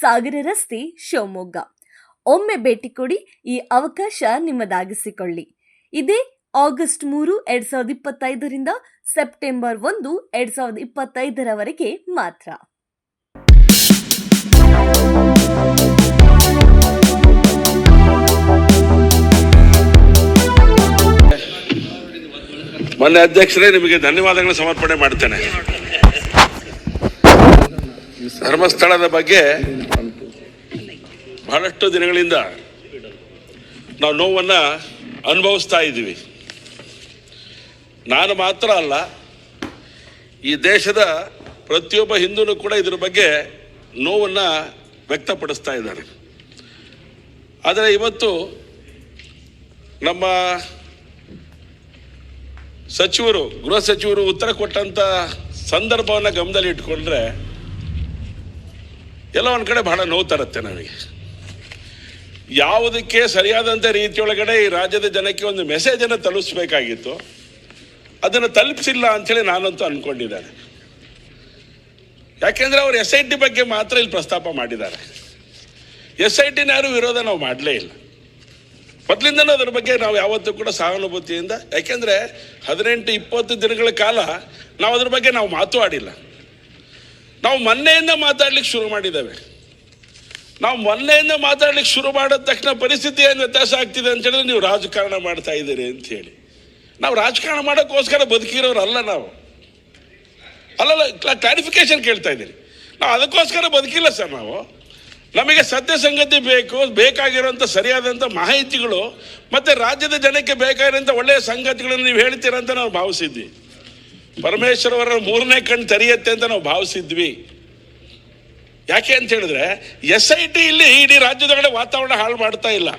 ಸಾಗರ ರಸ್ತೆ ಶಿವಮೊಗ್ಗ. ಒಮ್ಮೆ ಭೇಟಿ ಕೊಡಿ ಈ ಅವಕಾಶ ನಿಮ್ಮದಾಗಿಸಿಕೊಳ್ಳಿ. ಇದೇ ಆಗಸ್ಟ್ ಮೂರು, ಎರಡ್ ಸಾವಿರದ ಇಪ್ಪತ್ತೈದರಿಂದ ಸೆಪ್ಟೆಂಬರ್ ಒಂದು, ಎರಡ್ ಸಾವಿರದ ಇಪ್ಪತ್ತೈದರವರೆಗೆ ಮಾತ್ರ. ಮೊನ್ನೆ ಅಧ್ಯಕ್ಷರೇ, ನಿಮಗೆ ಧನ್ಯವಾದಗಳನ್ನು ಸಮರ್ಪಣೆ ಮಾಡ್ತೇನೆ. ಧರ್ಮಸ್ಥಳದ ಬಗ್ಗೆ ಬಹಳಷ್ಟು ದಿನಗಳಿಂದ ನಾವು ನೋವನ್ನು ಅನುಭವಿಸ್ತಾ ಇದ್ದೀವಿ. ನಾನು ಮಾತ್ರ ಅಲ್ಲ, ಈ ದೇಶದ ಪ್ರತಿಯೊಬ್ಬ ಹಿಂದೂನು ಕೂಡ ಇದ್ರ ಬಗ್ಗೆ ನೋವನ್ನು ವ್ಯಕ್ತಪಡಿಸ್ತಾ ಇದ್ದಾರೆ. ಆದರೆ ಇವತ್ತು ನಮ್ಮ ಸಚಿವರು, ಗೃಹ ಸಚಿವರು ಉತ್ತರ ಕೊಟ್ಟಂಥ ಸಂದರ್ಭವನ್ನು ಗಮನದಲ್ಲಿ ಇಟ್ಕೊಂಡ್ರೆ ಎಲ್ಲ ಒಂದು ಕಡೆ ಬಹಳ ನೋವು ತರುತ್ತೆ ನನಗೆ. ಯಾವುದಕ್ಕೆ ಸರಿಯಾದಂಥ ರೀತಿಯೊಳಗಡೆ ಈ ರಾಜ್ಯದ ಜನಕ್ಕೆ ಒಂದು ಮೆಸೇಜನ್ನು ತಲುಪಿಸ್ಬೇಕಾಗಿತ್ತು. ಅದನ್ನು ತಲುಪಿಸಿಲ್ಲ ಅಂಥೇಳಿ ನಾನಂತೂ ಅಂದ್ಕೊಂಡಿದ್ದೇನೆ ಯಾಕೆಂದ್ರೆ ಅವರು ಎಸ್ ಐ ಟಿ ಬಗ್ಗೆ ಮಾತ್ರ ಇಲ್ಲಿ ಪ್ರಸ್ತಾಪ ಮಾಡಿದ್ದಾರೆ. ಎಸ್ ಐ ಟಿನ ಯಾರು ವಿರೋಧ ನಾವು ಮಾಡಲೇ ಇಲ್ಲ. ಮೊದಲಿಂದನೂ ಅದ್ರ ಬಗ್ಗೆ ನಾವು ಯಾವತ್ತೂ ಕೂಡ ಸಹಾನುಭೂತಿಯಿಂದ, ಯಾಕೆಂದ್ರೆ ಹದಿನೆಂಟು ಇಪ್ಪತ್ತು ದಿನಗಳ ಕಾಲ ನಾವು ಅದ್ರ ಬಗ್ಗೆ ನಾವು ಮಾತು ಆಡಿಲ್ಲ ನಾವು ಮೊನ್ನೆಯಿಂದ ಮಾತಾಡ್ಲಿಕ್ಕೆ ಶುರು ಮಾಡಿದ್ದೇವೆ. ನಾವು ಮೊನ್ನೆಯಿಂದ ಮಾತಾಡ್ಲಿಕ್ಕೆ ಶುರು ಮಾಡಿದ ತಕ್ಷಣ ಪರಿಸ್ಥಿತಿ ಏನು ವ್ಯತ್ಯಾಸ ಆಗ್ತಿದೆ ಅಂತ ಹೇಳಿದ್ರೆ ನೀವು ರಾಜಕಾರಣ ಮಾಡ್ತಾ ಇದ್ದೀರಿ ಅಂತ ಹೇಳಿ. ನಾವು ರಾಜಕಾರಣ ಮಾಡೋಕ್ಕೋಸ್ಕರ ಬದುಕಿರೋರಲ್ಲ ನಾವು. ಅಲ್ಲಲ್ಲ ಕ್ಲಾರಿಫಿಕೇಶನ್ ಕೇಳ್ತಾ ಇದ್ದೀರಿ. ನಾವು ಅದಕ್ಕೋಸ್ಕರ ಬದುಕಿಲ್ಲ ಸರ್ ನಾವು. ನಮಗೆ ಸತ್ಯ ಸಂಗತಿ ಬೇಕು ಬೇಕಾಗಿರುವಂಥ ಸರಿಯಾದಂಥ ಮಾಹಿತಿಗಳು, ಮತ್ತು ರಾಜ್ಯದ ಜನಕ್ಕೆ ಬೇಕಾಗಿರೋಂಥ ಒಳ್ಳೆಯ ಸಂಗತಿಗಳನ್ನು ನೀವು ಹೇಳ್ತೀರಂತ ನಾವು ಭಾವಿಸಿದ್ವಿ. ಪರಮೇಶ್ವರ್ ಅವರ ಮೂರನೇ ಕಣ್ಣು ತೆರೆಯುತ್ತೆ ಅಂತ ನಾವು ಭಾವಿಸಿದ್ವಿ. ಯಾಕೆ ಅಂತ ಹೇಳಿದ್ರೆ, ಎಸ್ ಐ ಟಿ ಇಲ್ಲಿ ಇಡೀ ರಾಜ್ಯದೊಳಗಡೆ ವಾತಾವರಣ ಹಾಳು ಮಾಡ್ತಾ ಇಲ್ಲ.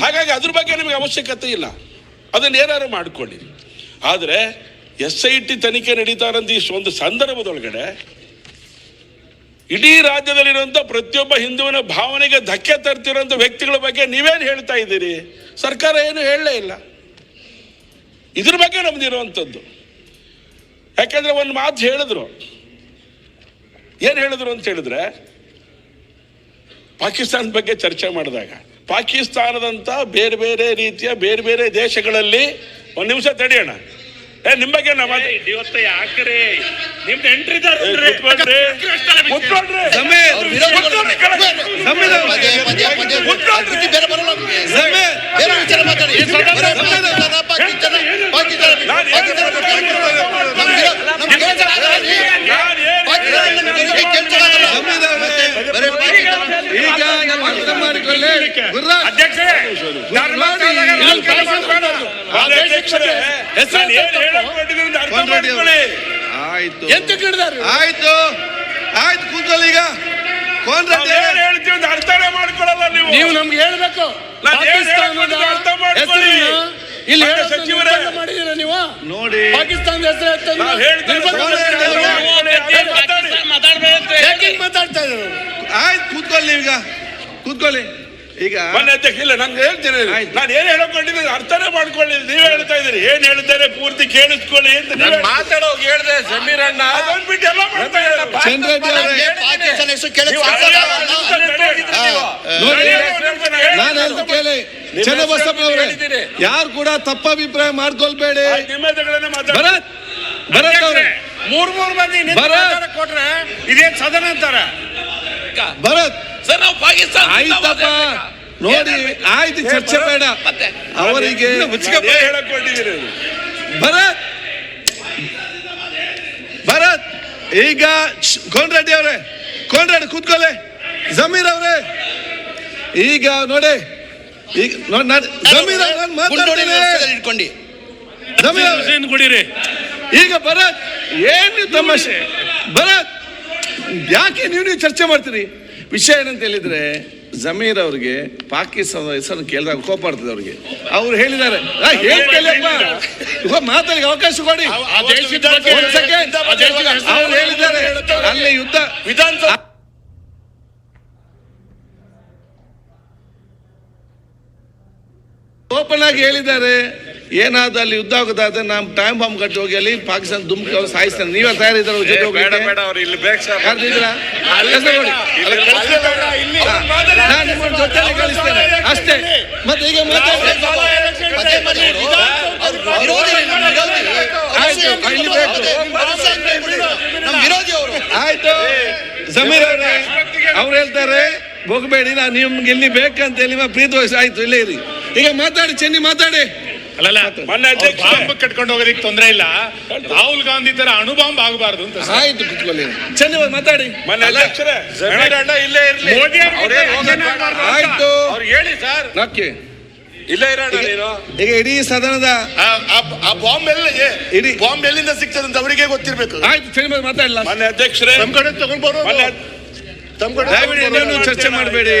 ಹಾಗಾಗಿ ಅದ್ರ ಬಗ್ಗೆ ನಿಮಗೆ ಅವಶ್ಯಕತೆ ಇಲ್ಲ. ಅದನ್ನ ಏನಾದ್ರು ಮಾಡ್ಕೊಳ್ಳಿ. ಆದರೆ, ಎಸ್ ಐ ಟಿ ತನಿಖೆ ನಡೀತಾರಂತ ಈ ಒಂದು ಸಂದರ್ಭದೊಳಗಡೆ, ಇಡೀ ರಾಜ್ಯದಲ್ಲಿರುವಂಥ ಪ್ರತಿಯೊಬ್ಬ ಹಿಂದುವಿನ ಭಾವನೆಗೆ ಧಕ್ಕೆ ತರ್ತಿರುವಂಥ ವ್ಯಕ್ತಿಗಳ ಬಗ್ಗೆ ನೀವೇನು ಹೇಳ್ತಾ ಇದ್ದೀರಿ? ಸರ್ಕಾರ ಏನು ಹೇಳಲೇ ಇಲ್ಲ. ಇದ್ರ ಬಗ್ಗೆ ನಮ್ದಿರುವಂಥದ್ದು ಯಾಕೆಂದ್ರೆ ಒಂದು ಮಾತು ಹೇಳಿದ್ರು. ಏನು ಹೇಳಿದ್ರು ಅಂತ ಹೇಳಿದ್ರೆ ಪಾಕಿಸ್ತಾನದ ಬಗ್ಗೆ ಚರ್ಚೆ ಮಾಡಿದಾಗ ಪಾಕಿಸ್ತಾನದಂತ ಬೇರೆ ಬೇರೆ ರೀತಿಯ ಬೇರೆ ಬೇರೆ ದೇಶಗಳಲ್ಲಿ ಒಂದು ನಿಮಿಷ ತಡೆಯೋಣ. ಏ ನಿಮ್ಮ ಬಗ್ಗೆ ನಮ್ಮ ಇವತ್ತು ಯಾಕ್ರಿ? ನಿಮ್ದು ಎಂಟ್ರಿ ಏ, ಕುತ್ಕೊಳ್ರಿ. ಕುತ್ಕೊಳ್ರಿ ಅವ್ರು ವಿರೋಧ ಕುತ್ಕೊಳ್ರಿ ಕೆಳಗೆ. ಪದೇ ಪದೇ ಪದೇ ಕುತ್ಕೊಳ್ರಿ. ಬಿಟ್ಟು ಬೇರೆ ಬರಲ್ಲ ನಮ್ಗೆ. ಬೇರೆ ವಿಚಾರ ಮಾತಾಡಿ. ಬರೀ ಪಾಕಿಸ್ತಾನ, ಪಾಕಿಸ್ತಾನ, ಪಾಕಿಸ್ತಾನ ಬಿಟ್ಟು, ನಾನು ಏನು ಪಾಕಿಸ್ತಾನ ಬಿಟ್ಟು ಹೇಳ್ತಾ ನಮ್ಗೆ ವಿರೋ- ನಮ್ಗೆ ಕೆಲಸ ಆಗಲ್ಲ. ನಾನು ಏನು ಪಾಕಿಸ್ತಾನ ನಮ್ಗೆ ಕೆಲಸ ಆಗಲ್ಲ. ಮತ್ತೆ ಬರೀ ಪಾಕಿಸ್ತಾನ ಈಗ ಅರ್ಥ ಮಾಡಿಕೊಳ್ಳಿ ಗುರುರಾಜ್ ಅಧ್ಯಕ್ಷರೇ ಧರ್ಮಸ್ಥಳದಾಗ ನಾನು ಕೆಲಸ ಮಾಡೋದು. ಅಧ್ಯಕ್ಷರೇ, ನಾನು ಏನು ಹೇಳಕ್ ಹೊರಟಿದ್ದೀನಿ ಅಂತ ಅರ್ಥ ಕೊಂಡ್ರೆಡ್ಡಿ ಅವರು. ಮಾಡ್ಕೊಳ್ಳಿ. ಆಯ್ತು. ಎಂತ ಕೇಳಿದಾರೆ? ಆಯ್ತು. ಆಯ್ತು ಕೂತ್ಕೊಳ್ಳಿ ಈಗ. ಅರ್ಥನೇ ಮಾಡ್ಕೊಳ್ಳಲ್ಲ ನೀವು. ನೀವು ನಮ್ಗೆ ಹೇಳ್ಬೇಕು. ಇಲ್ಲಿ ಸಚಿವರೇ. ನಿರ್ಬಂಧ ನೀವು? ನೋಡಿ. ಪಾಕಿಸ್ತಾನದ ಹೆಸರು. ಮಾತಾಡ್ತಾ ಇದ್ರು ಆಯ್ತು ಕೂತ್ಕೊಳ್ಳಿ ಈಗ. ಕೂತ್ಕೊಳ್ಳಿ. ಈಗ ಮನೆ ಅಧ್ಯಕ್ಷ ಇಲ್ಲ ನಂಗೆ ಹೇಳ್ತೀನಿ. ನಾನು ಏನ್ ಹೇಳಕೊಂಡಿದ್ದೀನಿ ಅರ್ಥನೇ ಮಾಡ್ಕೊಳ್ಳಿ ನೀವ್ ಹೇಳ್ತಾ ಇದ್ದೀರಿ. ಏನ್ ಹೇಳ್ತಾರೆ ಪೂರ್ತಿ ಕೇಳಿಸ್ಕೊಳ್ಳಿ ಅಂತ ಮಾತಾಡೋ ಹೇಳ್ದೆ ಸಮೀರ್ ಅಣ್ಣ. ಅದೊಂದ್ಬಿಟ್ಟು ಎಲ್ಲ ಮಾಡ್ತಾ ಇದ್ದಾರೆ. ಯಾರು ಕೂಡ ತಪ್ಪ ಅಭಿಪ್ರಾಯ ಮಾಡ್ಕೊಳ್ಬೇಡಿ. ಭರತ್ ಭರತ್ ಅವರೇ. ಮೂರ್ ಮೂರ್ ಮಂದಿ ಕೊಟ್ರೆ ಇದೇನ್ ಸದನ ಅಂತಾರ? ಭರತ್. ಸರ್ ನಾವು ಪಾಕಿಸ್ತಾನ ಆಯ್ತಪ್ಪ. ನೋಡಿ ಆಯ್ತು ಚರ್ಚೆ ಬೇಡ. ಅವರಿಗೆ? ಭರತ್ ಭರತ್ ಈಗ ಶ್- ಕೋನ್ರೆಡ್ಡಿ ಅವರೇ ಕೋನ್ರೆಡ್ಡಿ ಕೂತ್ಕೊಳ್ಳೆ. ಜಮೀರ್ ಅವರೇ. ಈಗ ನೋಡಿ ಈಗ ಜಮೀರ್ ಅವ್ರೆ, ನಾನು ಗುಂಡೋಡಿ ಮಾತಾಡ್ತೀನಿ. ವ್ಯವಸ್ಥೆಯಲ್ಲಿ ಇಟ್ಕೊಂಡು. ಜಮೀರ್ ಕುಡೀರಿ. ಈಗ ಭರತ್ ಏನು ತಮಾಷೆ? ಭರತ್ ಯಾಕೆ ನೀವು ನೀವು ಚರ್ಚೆ ಮಾಡ್ತೀರಿ? ವಿಷಯ ಏನಂತ ಹೇಳಿದ್ರೆ ಜಮೀರ್ ಅವ್ರಿಗೆ ಪಾಕಿಸ್ತಾನದ ಹೆಸರು ಕೇಳಿದಾಗ ಕೋಪ ಬರ್ತದೆ ಅವ್ರಿಗೆ. ಅವ್ರು ಹೇಳಿದ್ದಾರೆ. ಮಾತಲ್ಲಿ ಅವಕಾಶ ಕೊಡಿ. ಹೇಳಿದ್ದಾರೆ. ಅಲ್ಲಿ ಯುದ್ಧ. ವಿಧಾನಸಭೆ ಓಪನ್ ಆಗಿ ಹೇಳಿದ್ದಾರೆ. ಏನಾದ್ರು ಅಲ್ಲಿ ಯುದ್ಧ ಆಗೋದಾದ್ರೆ ನಾವು ಟೈಮ್ ಬಾಂಬ್ ಕಟ್ಟಿ ಹೋಗಿ ಅಲ್ಲಿ ಪಾಕಿಸ್ತಾನ ದುಮ್ಕಿ ಅವ್ರು ಸಾಯಿಸ್ತಾರೆ ನೀವೇ ಅವ್ರ ಜೊತೆ ಜೊತೆಲಿ ಕಳಿಸ್ತೇನೆ. ಅಷ್ಟೇ. ಮತ್ತೆ ಈಗ ಅವರು ಆಯ್ತು, ಜಮೀರ್ ಹೇಳ್ತಾರೆ ಹೋಗಬೇಡಿ ನಾನು ನಿಮ್ಗೆ ಇಲ್ಲಿ ಬೇಕಂತ ಹೇಳಿ ಪ್ರೀತಿ ವಯಸ್ಸು ಆಯ್ತು ಇಲ್ಲೇ ಇರಿ. ಈಗ ಮಾತಾಡಿ ಚೆನ್ನಿ ಮಾತಾಡಿ. ಅಲ್ಲಲ್ಲ ಮೊನ್ನೆ ಅಧ್ಯಕ್ಷ- ಬಾಂಬ್ ಕಟ್ಕೊಂಡು ಹೋಗೋದಕ್ಕೆ ತೊಂದ್ರೆ ಇಲ್ಲ. ರಾಹುಲ್ ಗಾಂಧಿ ತರ ಅಣುಬಾಂಬ್ ಆಗಬಾರ್ದು ಅಂತ ಆಯ್ತು ಕುತ್ಕೊಳ್ಳಿ. ಚೆನ್ನಿ ಮಾತಾಡಿ. ಮೊನ್ನೆ ಅಧ್ಯಕ್ಷರೇ ಜಮೀರ್ ಅಣ್ಣ ಇಲ್ಲೇ ಇರ್ಲಿ. ಮೋದಿ. ಆಯ್ತು. ಅವ್ರಿಗೆ ಹೇಳಿ ಸರ್. ನಕ್ಕಿ ಇಲ್ಲೇ ಇರೋಣ ನೀನು. ಈಗ ಇಡೀ ಸದನದ ಆ ಬಾಂಬ್ ಎಲ್ಲ ಇಡೀ- ಬಾಂಬ್ ಎಲ್ಲಿಂದ ಸಿಗ್ತದೆ ಅಂತ ಅವರಿಗೆ ಗೊತ್ತಿರ್ಬೇಕು. ಆಯ್ತು ಚಂದ್ರ ಮಾತಾಡಲ್ಲ ಮೊನ್ನೆ ಅಧ್ಯಕ್ಷರೇ ನಮ್ ಕಡೆ ತಗೊಂಡ್ ಬರೋ ಮೊನ್ನೆ ತಮ್ ಕಡೆ ಚರ್ಚೆ ಮಾಡಬೇಡಿ.